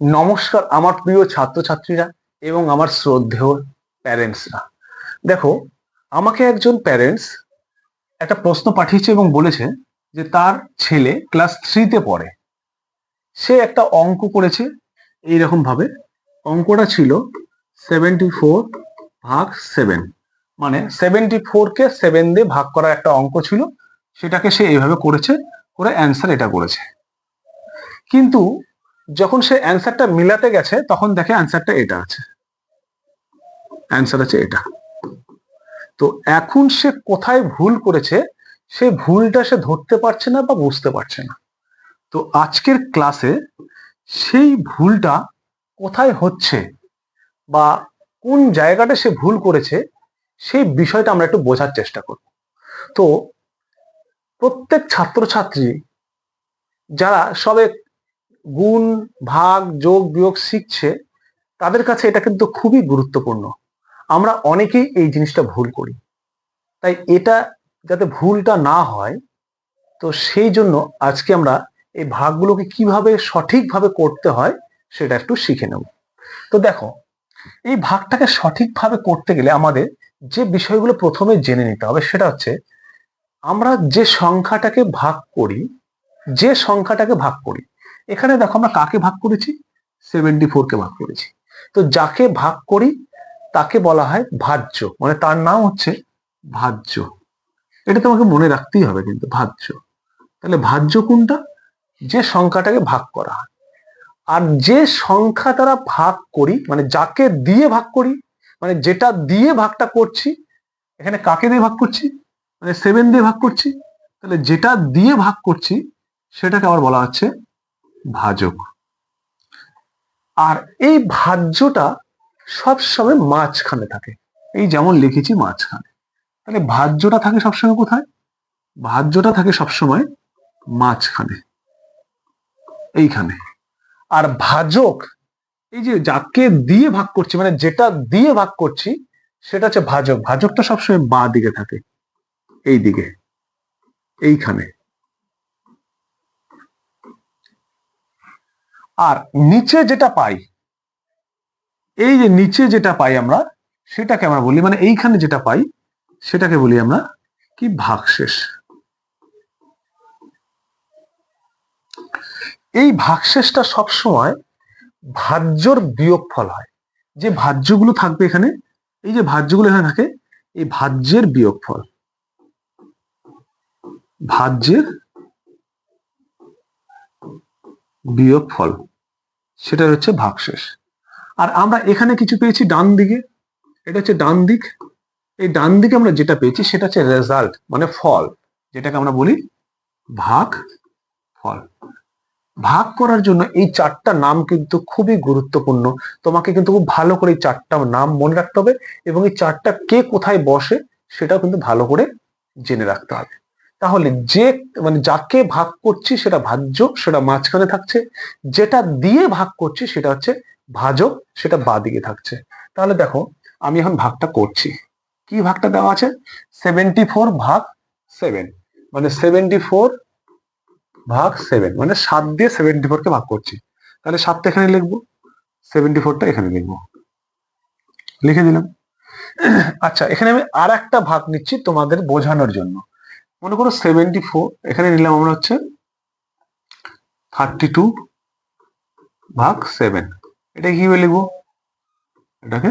নমস্কার আমার প্রিয় ছাত্রছাত্রীরা এবং আমার শ্রদ্ধেয় প্যারেন্টসরা। দেখো, আমাকে একজন প্যারেন্টস একটা প্রশ্ন পাঠিয়েছে এবং বলেছে যে তার ছেলে ক্লাস থ্রিতে পড়ে। সে একটা অঙ্ক করেছে এইরকম ভাবে অঙ্কটা ছিল সেভেন্টি ফোর ভাগ সেভেন মানে সেভেন্টি ফোরকে সেভেন দিয়ে ভাগ করার একটা অঙ্ক ছিল, সেটাকে সে এইভাবে করেছে, করে অ্যান্সার এটা করেছে। কিন্তু যখন সে অ্যান্সারটা মিলাতে গেছে, তখন দেখে অ্যান্সারটা এটা আছে। অ্যান্সার আছে এটা। তো এখন সে কোথায় ভুল করেছে, সে ভুলটা সে ধরতে পারছে না বা বুঝতে পারছে না। তো আজকের ক্লাসে সেই ভুলটা কোথায় হচ্ছে বা কোন জায়গাটা সে ভুল করেছে, সেই বিষয়টা আমরা একটু বোঝার চেষ্টা করব। তো প্রত্যেক ছাত্রছাত্রী, যারা সবে গুণ, ভাগ, যোগ, বিয়োগ শিখছে, তাদের কাছে এটা কিন্তু খুবই গুরুত্বপূর্ণ। আমরা অনেকেই এই জিনিসটা ভুল করি। তাই এটা যাতে ভুলটা না হয়, তো সেই জন্য আজকে আমরা এই ভাগগুলোকে কীভাবে সঠিকভাবে করতে হয়, সেটা একটু শিখে নেব। তো দেখো, এই ভাগটাকে সঠিকভাবে করতে গেলে আমাদের যে বিষয়গুলো প্রথমে জেনে নিতে হবে, সেটা হচ্ছে আমরা যে সংখ্যাটাকে ভাগ করি, যে সংখ্যাটাকে ভাগ করি এখানে দেখো আমরা কাকে ভাগ করেছি? সেভেন্টি কে ভাগ করেছি। তো যাকে ভাগ করি, তাকে বলা হয় ভাজ্য। মানে তার নাম হচ্ছে ভাজ্য। এটা তোমাকে মনে রাখতেই হবে কিন্তু, ভাজ্য। তাহলে ভাজ্য কোনটা? যে সংখ্যাটাকে ভাগ করা হয়। আর যে সংখ্যা দ্বারা ভাগ করি মানে যাকে দিয়ে ভাগ করি মানে যেটা দিয়ে ভাগটা করছি, এখানে কাকে দিয়ে ভাগ করছি? মানে সেভেন দিয়ে ভাগ করছি। তাহলে যেটা দিয়ে ভাগ করছি, সেটাকে আবার বলা হচ্ছে ভাজক। আর এই ভাজ্যটা সবসময় মাঝখানে থাকে। এই যেমন লিখেছি মাঝখানে। তাহলে ভাজ্যটা থাকে সবসময় কোথায়? ভাজ্যটা থাকে সবসময় মাঝখানে। এইখানে। আর ভাজক, এই যে যাকে দিয়ে ভাগ করছি মানে যেটা দিয়ে ভাগ করছি, সেটা হচ্ছে ভাজক। ভাজকটা সবসময় বাঁ দিকে থাকে। এই দিকে। এইখানে। আর নিচে যেটা পাই, এই যে নিচে যেটা পাই আমরা, সেটাকে আমরা বলি মানে এইখানে যেটা পাই, সেটাকে বলি আমরা কি ভাগশেষ। এই ভাগশেষটা সবসময় ভাজ্যর বিয়োগফল হয়। যে ভাজ্যগুলো থাকবে এখানে, এই যে ভাজ্যগুলো এখানে থাকে, এই ভাজ্যের বিয়োগফল। ভাজ্যের বিয়োগফল। সেটা হচ্ছে ভাগশেষ। আর আমরা এখানে কিছু পেয়েছি ডান দিকে। এটা হচ্ছে ডান দিক। এই ডান দিকে আমরা যেটা পেয়েছি সেটা হচ্ছে রেজাল্ট মানে ফল। যেটাকে আমরা বলি ভাগ ফল। ভাগ করার জন্য এই চারটা নাম কিন্তু খুবই গুরুত্বপূর্ণ। তোমাকে কিন্তু খুব ভালো করে এই চারটা নাম মনে রাখতে হবে এবং এই চারটা কে কোথায় বসে সেটাও কিন্তু ভালো করে জেনে রাখতে হবে। তাহলে যে মানে যাকে ভাগ করছি সেটা ভাজ্য, সেটা মাঝখানে থাকছে। যেটা দিয়ে ভাগ করছি সেটা হচ্ছে ভাজক, সেটা বাদিকে থাকছে। তাহলে দেখো, আমি এখন ভাগটা করছি। কি ভাগটা দেওয়া আছে? সেভেন্টি ফোর ভাগ সেভেন মানে সেভেন্টি ফোর ভাগ সেভেন মানে সাত দিয়ে সেভেন্টি কে ভাগ করছি। তাহলে সাতটা এখানে লিখব। সেভেন্টি ফোরটা এখানে লিখব। লিখে দিলাম। আচ্ছা এখানে আমি আর একটা ভাগ নিচ্ছি তোমাদের বোঝানোর জন্য। মনে করো সেভেন্টি ফোর এখানে নিলাম আমরা হচ্ছে থার্টি টু ভাগ সেভেন এটা কীভাবে লিখব? এটাকে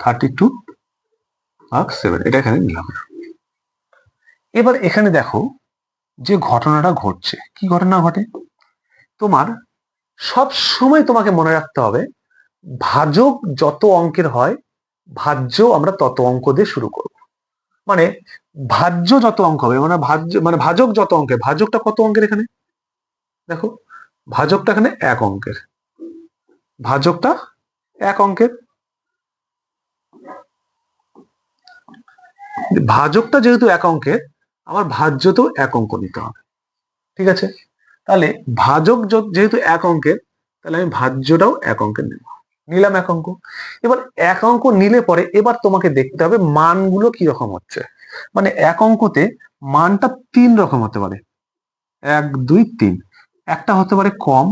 থার্টি টু ভাগ সেভেন এটা এখানে নিলাম। এবার এখানে দেখো যে ঘটনাটা ঘটছে। কি ঘটনা ঘটে? তোমার সব সময় তোমাকে মনে রাখতে হবে, ভাজক যত অঙ্কের হয়, ভাজ্য আমরা তত অঙ্ক দিয়ে শুরু করব। মানে ভাজ্য যত অঙ্ক হবে মানে ভাজ্য মানে ভাজক যত অঙ্কের ভাজকটা কত অঙ্কের এখানে? দেখো, ভাজকটা এখানে এক অঙ্কের। ভাজকটা এক অঙ্কের। ভাজকটা যেহেতু এক অঙ্কের, আমার ভাজ্যতেও এক অঙ্ক নিতে হবে। ঠিক আছে? তাহলে ভাজক যেহেতু এক অঙ্কের, তাহলে আমি ভাজ্যটাও এক অঙ্কের নেব। নিলাম এক অঙ্ক। এবার এক অঙ্ক নিলে পরে এবার তোমাকে দেখতে হবে মানগুলো কি রকম হচ্ছে। মানে এক অঙ্কতে মানটা তিন রকম হতে পারে। এক, দুই, তিন। একটা হতে পারে কম,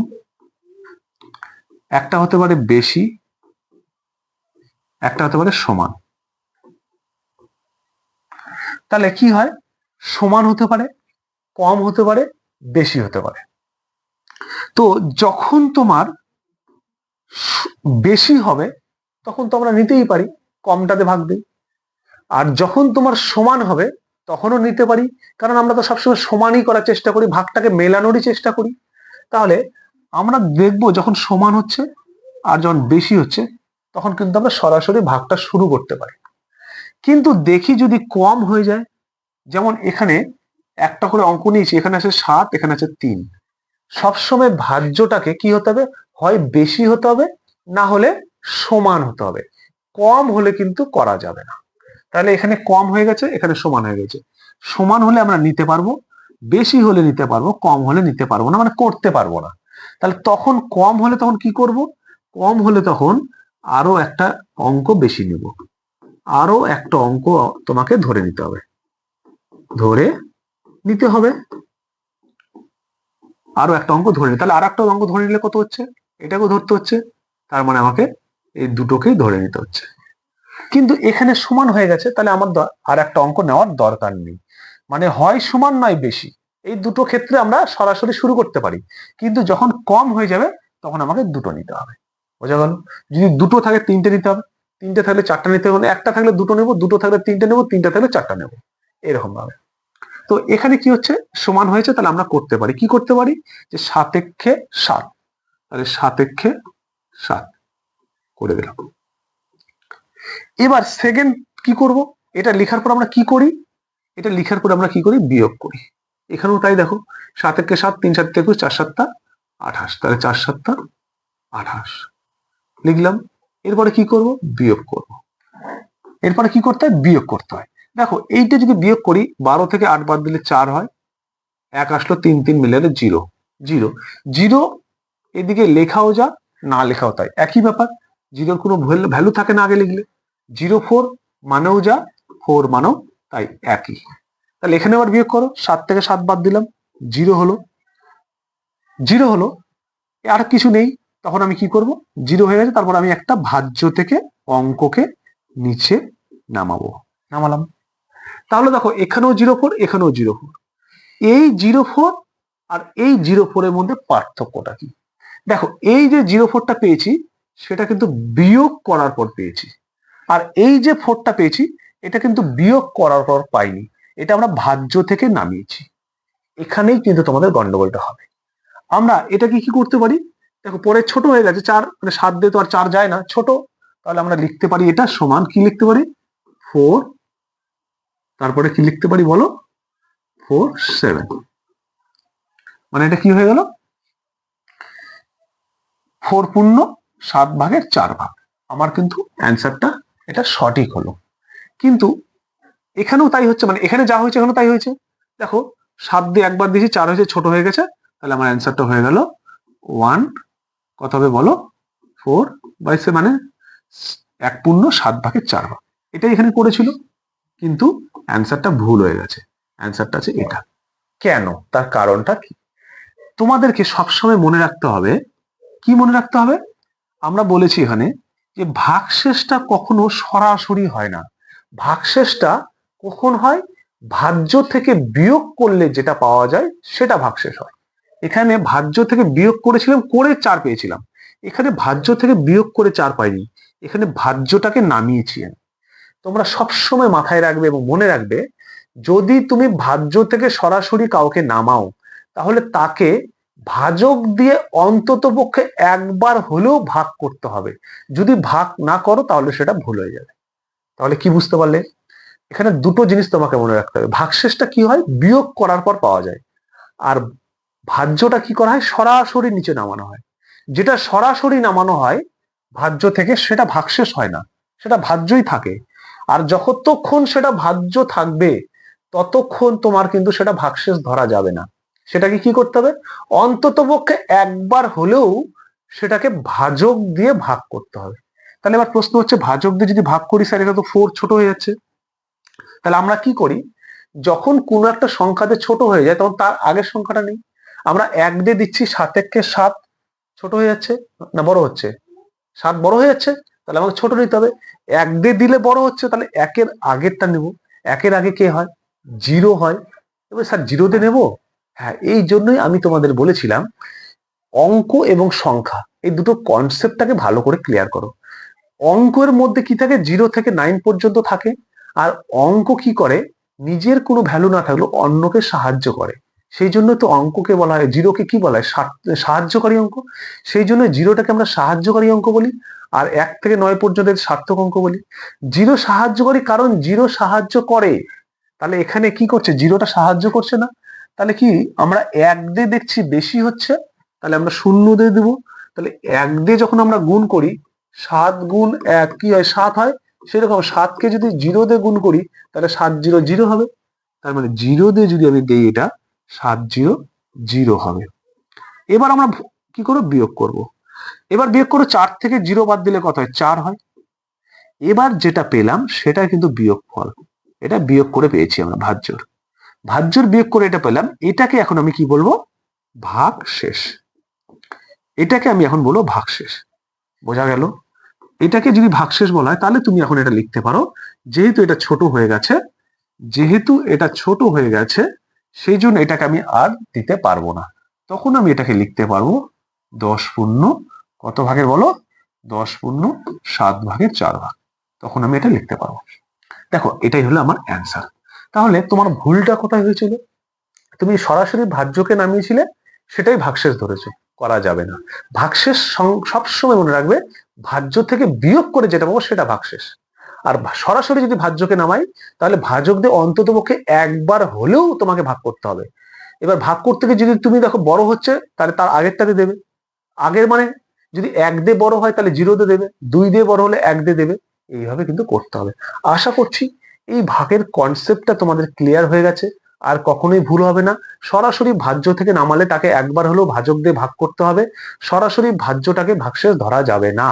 একটা হতে পারে বেশি, একটা হতে পারে সমান। তাহলে কি হয়? সমান হতে পারে, কম হতে পারে, বেশি হতে পারে। তো যখন তোমার বেশি হবে, তখন তো আমরা নিতেই পারি, কমটাতে ভাগ দিই। আর যখন তোমার সমান হবে, তখনও নিতে পারি, কারণ আমরা তো সবসময় সমানই করার চেষ্টা করি, ভাগটাকে মেলানোরই চেষ্টা করি। তাহলে আমরা দেখব যখন সমান হচ্ছে আর যখন বেশি হচ্ছে, তখন কিন্তু আমরা সরাসরি ভাগটা শুরু করতে পারি। কিন্তু দেখি যদি কম হয়ে যায়, যেমন এখানে একটা করে অঙ্ক নিয়েছি, এখানে আছে সাত, এখানে আছে তিন। সবসময় ভাজ্যটাকে কি হতে হবে? হয় বেশি হতে হবে, না হলে সমান হতে হবে। কম হলে কিন্তু করা যাবে না। তাহলে এখানে কম হয়ে গেছে, এখানে সমান হয়ে গেছে। সমান হলে আমরা নিতে পারব, বেশি হলে নিতে পারব, কম হলে নিতে পারব না মানে করতে পারব না। তাহলে তখন কম হলে তখন কি করব? কম হলে তখন আরও একটা অঙ্ক বেশি নেব। আরও একটা অঙ্ক তোমাকে ধরে নিতে হবে। ধরে নিতে হবে। আরও একটা অঙ্ক ধরে নিতে তাহলে আর একটা অঙ্ক ধরে নিলে কত হচ্ছে? এটাকেও ধরতে হচ্ছে, তার মানে আমাকে এই দুটোকেই ধরে নিতে হচ্ছে। কিন্তু এখানে সমান হয়ে গেছে, তাহলে আমার আর একটা অঙ্ক নেওয়ার দরকার নেই। মানে হয় সমান নয় বেশি, এই দুটো ক্ষেত্রে আমরা সরাসরি শুরু করতে পারি। কিন্তু যখন কম হয়ে যাবে, তখন আমাকে দুটো নিতে হবে। বোঝা গেল? যদি দুটো থাকে, তিনটে নিতে হবে। তিনটে থাকলে চারটা নিতে হবে। একটা থাকলে দুটো নেব, দুটো থাকলে তিনটে নেব, তিনটে থাকলে চারটা নেব। এরকম ভাবে তো এখানে কি হচ্ছে? সমান হয়েছে, তাহলে আমরা করতে পারি। কি করতে পারি? যে সাপেক্ষে সাত। তাহলে সাতেক্ষে সাত করে দিলাম। এবার সেকেন্ড কি করব? এটা লেখার পর আমরা কি করি? এটা লেখার পর আমরা কি করি? বিয়োগ করি। এখানেও তাই দেখো সাত একে সাত, তিন সাত একুশ, চার সাতটা, আঠাশ। তাহলে চার সাতটা, আঠাশ। লিখলাম, এরপরে কি করব? বিয়োগ করব। এরপরে কি করতে হয়? বিয়োগ করতে হয়। দেখো, এইটা যদি বিয়োগ করি, বারো থেকে আট বাদ দিলে চার হয়। এক আসলো তিন তিন মিলে জিরো। জিরো। জিরো এদিকে লেখাও যা, না লেখাও তাই। একই ব্যাপার, জিরোর কোনো ভ্যালু থাকে না আগে লিখলে। জিরো ফোর মানেও যা, ফোর মানেও তাই একই। তাহলে এখানে আবার বিয়োগ করো, সাত থেকে সাত বাদ দিলাম, জিরো হলো। জিরো হলো আর কিছু নেই, তখন আমি কি করব? জিরো হয়ে গেছে, তারপর আমি একটা ভাজ্য থেকে অঙ্ককে নিচে নামাবো। নামালাম। তাহলে দেখো, এখানেও জিরো ফোর, এখানেও জিরো ফোর। এই জিরো ফোর আর এই জিরো ফোরের মধ্যে পার্থক্যটা কি? দেখো, এই যে জিরো ফোরটা পেয়েছি, সেটা কিন্তু বিয়োগ করার পর পেয়েছি। আর এই যে ফোরটা পেয়েছি, এটা কিন্তু বিয়োগ করার পর পাইনি। এটা আমরা ভাজ্য থেকে নামিয়েছি। এখানেই কিন্তু তোমাদের গন্ডগোলটা হবে। আমরা এটাকে কি করতে পারি? দেখো, পরে ছোট হয়ে গেছে চার মানে সাত দিয়ে তো আর চার যায় না, ছোট। তাহলে আমরা লিখতে পারি এটা সমান কি লিখতে পারি? ফোর তারপরে কি লিখতে পারি বলো? ফোর সেভেন মানে এটা কি হয়ে গেল? ফোর পূর্ণ, সাত ভাগের চার ভাগ। আমার কিন্তু অ্যান্সারটা এটা সঠিক হলো। কিন্তু এখানেও তাই হচ্ছে মানে এখানে যা হয়েছে এখানেও তাই হয়েছে। দেখো, সাত দিয়ে একবার দিয়েছি, চার হয়েছে, ছোট হয়ে গেছে। তাহলে আমার অ্যান্সারটা হয়ে গেল ওয়ান কত হবে বলো ফোর বাই সে মানে এক পূর্ণ, সাত ভাগের চার ভাগ। এটাই এখানে করেছিল, কিন্তু অ্যান্সারটা ভুল হয়ে গেছে। অ্যান্সারটা আছে এটা। কেন? তার কারণটা কি? তোমাদেরকে সবসময় মনে রাখতে হবে কি মনে রাখতে হবে? আমরা বলেছি এখানে যে ভাগশেষটা কখনো সরাসরি হয় না। ভাগশেষটা কখন হয়? ভাজ্য থেকে বিয়োগ করলে যেটা পাওয়া যায়, সেটা ভাগশেষ হয়। এখানে ভাজ্য থেকে বিয়োগ করেছিলাম, করে চার পেয়েছিলাম। এখানে ভাজ্য থেকে বিয়োগ করে চার পাইনি। এখানে ভাজ্যটাকে নামিয়েছি আমি। তোমরা সবসময় মাথায় রাখবে এবং মনে রাখবে, যদি তুমি ভাজ্য থেকে সরাসরি কাউকে নামাও, তাহলে তাকে ভাজক দিয়ে অন্তত পক্ষে একবার হলেও ভাগ করতে হবে। যদি ভাগ না করো, তাহলে সেটা ভুল হয়ে যাবে। তাহলে কি বুঝতে পারলে? এখানে দুটো জিনিস তোমাকে মনে রাখতে হবে। ভাগশেষটা কি হয়? বিয়োগ করার পর পাওয়া যায়। আর ভাজ্যটা কি করা হয়? সরাসরি নিচে নামানো হয়। যেটা সরাসরি নামানো হয়, ভাজ্য থেকে সেটা ভাগশেষ হয় না। সেটা ভাজ্যই থাকে। আর যতক্ষণ সেটা ভাজ্য থাকবে, ততক্ষণ তোমার কিন্তু সেটা ভাগশেষ ধরা যাবে না। সেটাকে কি করতে হবে? অন্তত পক্ষে একবার হলেও সেটাকে ভাজক দিয়ে ভাগ করতে হবে। তাহলে এবার প্রশ্ন হচ্ছে, ভাজক দিয়ে যদি ভাগ করি স্যার, এটা তো ফোর ছোট হয়ে যাচ্ছে। তাহলে আমরা কি করি? যখন কোনো একটা সংখ্যাতে ছোট হয়ে যায়, তখন তার আগের সংখ্যাটা নেই। আমরা এক দিয়ে দিচ্ছি, সাত একে সাত ছোট হয়ে যাচ্ছে, না বড় হচ্ছে? সাত বড় হয়ে যাচ্ছে, তাহলে আমাকে ছোট নিতে হবে। এক দিয়ে দিলে বড় হচ্ছে, তাহলে একের আগেরটা নেব। একের আগে কে হয়? জিরো হয়। এবার স্যার জিরোতে নেব? হ্যাঁ এই জন্যই আমি তোমাদের বলেছিলাম অঙ্ক এবং সংখ্যা, এই দুটো কনসেপ্টটাকে ভালো করে ক্লিয়ার করো। অঙ্কের মধ্যে কি থাকে? জিরো থেকে নাইন পর্যন্ত থাকে, আর অঙ্ক কি করে? নিজের কোনো ভ্যালু না থাকলেও অন্যকে সাহায্য করে। সেই জন্য তো অঙ্ককে বলা হয় জিরোকে কি বলা হয়? সাহায্যকারী অঙ্ক। সেই জন্য জিরোটাকে আমরা সাহায্যকারী অঙ্ক বলি, আর এক থেকে নয় পর্যন্ত সার্থক অঙ্ক বলি। জিরো সাহায্যকারী কারণ জিরো সাহায্য করে। তাহলে এখানে কি করছে? জিরোটা সাহায্য করছে না। তাহলে কি আমরা এক দিয়ে দেখছি বেশি হচ্ছে, তাহলে আমরা শূন্য দিয়ে দেবো। তাহলে এক দিয়ে যখন আমরা গুণ করি, সাত গুণ এক কি হয়? সাত হয়। সেরকম সাতকে যদি জিরো দিয়ে গুণ করি, তাহলে সাত জিরো জিরো হবে। তার মানে জিরো দিয়ে যদি আমি দিই এটা, সাত জিরো জিরো হবে। এবার আমরা কি করব? বিয়োগ করব। এবার বিয়োগ করে চার থেকে জিরো বাদ দিলে কত হয়? চার হয়। এবার যেটা পেলাম সেটা কিন্তু বিয়োগ ফল এটা বিয়োগ করে পেয়েছি আমরা ভাজ্যর। ভাজ্যর বিয়োগ করে এটা পেলাম, এটাকে এখন আমি কি বলব? ভাগ শেষ। এটাকে আমি এখন বলব ভাগ শেষ। বোঝা গেল? এটাকে যদি ভাগশেষ বলা হয়, তাহলে তুমি এখন এটা লিখতে পারো। যেহেতু এটা ছোট হয়ে গেছে, যেহেতু এটা ছোট হয়ে গেছে, সেই জন্য এটাকে আমি আর দিতে পারব না। তখন আমি এটাকে লিখতে পারব দশ পূর্ণ কত ভাগের বলো? দশ পূর্ণ সাত ভাগের চার ভাগ। তখন আমি এটা লিখতে পারব। দেখো, এটাই হলো আমার অ্যান্সার তাহলে তোমার ভুলটা কোথায় হয়েছিল? তুমি সরাসরি ভাজ্যকে নামিয়েছিলে, সেটাই ভাগশেষ ধরেছো। করা যাবে না। ভাগশেষ সবসময় মনে রাখবে, ভাজ্য থেকে বিয়োগ করে যেটা পাবো সেটা ভাগশেষ। আর সরাসরি যদি ভাজ্যকে নামাই, তাহলে ভাজক দিয়ে অন্তত পক্ষে একবার হলেও তোমাকে ভাগ করতে হবে। এবার ভাগ করতে গিয়ে যদি তুমি দেখো বড় হচ্ছে, তাহলে তার আগেরটাতে দেবে। আগের মানে যদি এক দিয়ে বড় হয়, তাহলে জিরো দিয়ে দেবে। দুই দিয়ে বড় হলে এক দিয়ে দেবে। এইভাবে কিন্তু করতে হবে। আশা করছি এই ভাগের কনসেপ্টটা তোমাদের ক্লিয়ার হয়ে গেছে, আর কখনোই ভুল হবে না। সরাসরি ভাজ্য থেকে নামালে তাকে একবার হলেও ভাজক দিয়ে ভাগ করতে হবে। সরাসরি ভাজ্যটাকে ভাগশেষ ধরা যাবে না।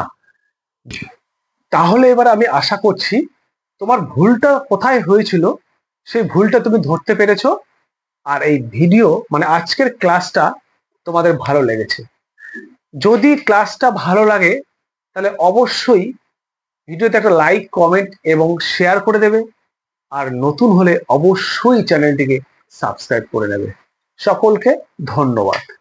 তাহলে এবার আমি আশা করছি, তোমার ভুলটা কোথায় হয়েছিল, সেই ভুলটা তুমি ধরতে পেরেছ। আর এই ভিডিও মানে আজকের ক্লাসটা তোমাদের ভালো লেগেছে। যদি ক্লাসটা ভালো লাগে, তাহলে অবশ্যই ভিডিওতে একটা লাইক কমেন্ট এবং শেয়ার করে দেবে। আর নতুন হলে অবশ্যই চ্যানেলটিকে সাবস্ক্রাইব করে নেবে। সকলকে ধন্যবাদ।